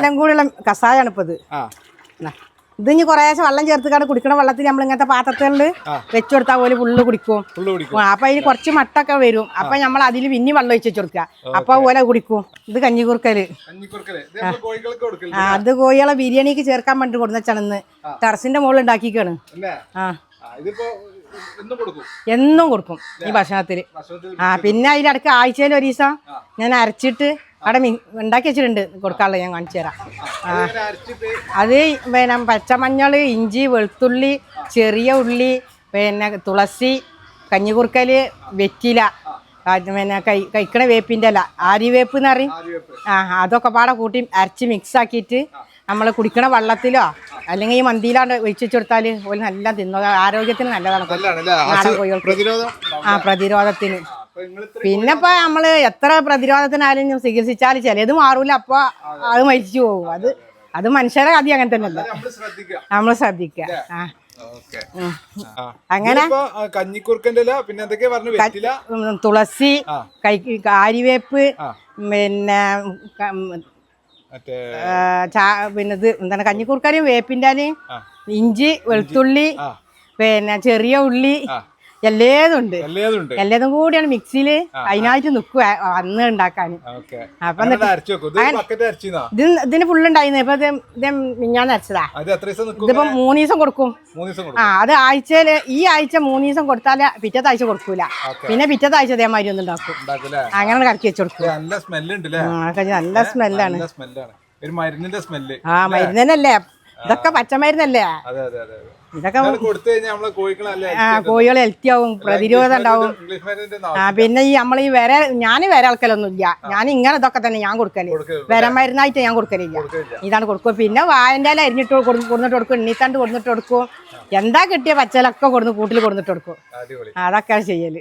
എല്ലാം കൂടിയുള്ള കഷായാണ് ഇപ്പൊ ഇത്. ഇത് ഇനി കുറേശ്ശെ വെള്ളം ചേർത്തുകാണ്ട് കുടിക്കണ വെള്ളത്തിൽ നമ്മൾ ഇങ്ങനത്തെ പാത്രത്തിൽ വെച്ചു കൊടുത്താൽ പോലെ ഫുള്ള് കുടിക്കും. അപ്പൊ അതിന് കുറച്ച് മട്ടൊക്കെ വരും. അപ്പൊ നമ്മൾ അതിൽ പിന്നെ വെള്ളം ഒഴിച്ച് കൊടുക്കുക. അപ്പൊ പോലെ കുടിക്കും. ഇത് കഞ്ഞിക്കുറുക്കൽ. അത് കോഴികളെ ബിരിയാണിക്ക് ചേർക്കാൻ വേണ്ടി കൊടുന്നച്ചാണെന്ന് ടെറസിന്റെ മുകളിൽ ഉണ്ടാക്കിക്കാണ്. ആ. എന്നും കൊടുക്കും? ഈ ഭക്ഷണത്തിൽ ആ പിന്നെ അതിലിടക്ക് ആഴ്ചയിൽ ഒരു ദിവസം ഞാൻ അരച്ചിട്ട് അവിടെ മീൻ ഉണ്ടാക്കി വെച്ചിട്ടുണ്ട്. കൊടുക്കാനുള്ളത് ഞാൻ കാണിച്ചു തരാം. അത് പിന്നെ പച്ചമഞ്ഞൾ ഇഞ്ചി വെളുത്തുള്ളി ചെറിയ ഉള്ളി പിന്നെ തുളസി കഞ്ഞിക്കുറുക്കൽ വെറ്റില പിന്നെ കൈ കഴിക്കണ വേപ്പിന്റെ അല്ല ആര്യവേപ്പ് എന്ന് പറയും. ആ അതൊക്കെ പാടെ കൂട്ടി അരച്ച് മിക്സ് ആക്കിയിട്ട് നമ്മൾ കുടിക്കണ വെള്ളത്തിലോ അല്ലെങ്കിൽ ഈ മന്തിയിലാണ്ട് ഒഴിച്ചു കൊടുത്താൽ ഒരു നല്ല തിന്നോ ആരോഗ്യത്തിന് നല്ലതാണ്. ആ പ്രതിരോധത്തിന്. പിന്നെ ഇപ്പൊ നമ്മൾ എത്ര പ്രതിരോധത്തിനായാലും ചികിത്സിച്ചാൽ ചിലത് മാറൂല അപ്പൊ അത്. മരിച്ചു പോകും. അത് അത് മനുഷ്യരെ കഥ അങ്ങനെ തന്നെയല്ല. നമ്മൾ ശ്രദ്ധിക്കുക ആ. അങ്ങനെ? ഇപ്പൊ കഞ്ഞിക്കുറുക്കന്റെ ഇല പിന്നെ എന്തൊക്കെയാ പറഞ്ഞു? തുളസി ആരിവേപ്പ് കൈ പിന്നെ പിന്നെ ഇത് എന്താണ്? കഞ്ഞിക്കുറുക്കാരും വേപ്പിന്റെ ഇഞ്ചി വെളുത്തുള്ളി പിന്നെ ചെറിയ ഉള്ളി എല്ലാതുണ്ട്. എല്ലതും കൂടിയാണ് മിക്സിയിൽ അതിനായിട്ട് നിക്കുക അന്ന് ഉണ്ടാക്കാൻ അപ്പൊ ഇതിന് ഫുള്ള് ഉണ്ടായിരുന്നു. ഇപ്പൊ മിഞ്ഞാന്ന് അരച്ചതാ. ഇതിപ്പോ മൂന്ന് ദിവസം കൊടുക്കും. ആ അത് ആഴ്ചയിൽ ഈ ആഴ്ച മൂന്ന് ദിവസം കൊടുത്താൽ പിറ്റത്തെ ആഴ്ച കൊടുക്കൂല പിന്നെ പിറ്റത്തെ ആഴ്ച ഇതേമാതിരി ഒന്നും ഉണ്ടാക്കും. അങ്ങനെ കറക്കി വെച്ച് കൊടുക്കും. നല്ല സ്മെല്ലാണ്. ഒരു മരുന്നിന്റെ സ്മെല്ല്. ആ മരുന്നല്ലേ ഇതൊക്കെ പച്ചമരുന്നല്ലേ? അതെ അതെ അതെ. ഇതൊക്കെ ആ കോഴികൾ ഹെൽത്തി ആവും പ്രതിരോധം ഉണ്ടാവും. ആ പിന്നെ ഈ നമ്മൾ ഈ വര ഞാൻ വര ആൾക്കലൊന്നും ഇല്ല ഞാൻ ഇങ്ങനെ ഇതൊക്കെ തന്നെ ഞാൻ കൊടുക്കൽ. വര മരുന്നായിട്ട് ഞാൻ കൊടുക്കലില്ല. ഇതാണ് കൊടുക്കുക. പിന്നെ വായന്റെ ഇല അരിഞ്ഞിട്ട് കൊടു- കൊടുന്നിട്ട് കൊടുക്കും. എണ്ണീത്തണ്ട് കൊടുന്നിട്ട് കൊടുക്കും. എന്താ കിട്ടിയ പച്ചലൊക്കെ കൊടുന്ന് കൂട്ടിൽ കൊടുന്നിട്ട് കൊടുക്കും. അതൊക്കെയാണ് ചെയ്യൽ.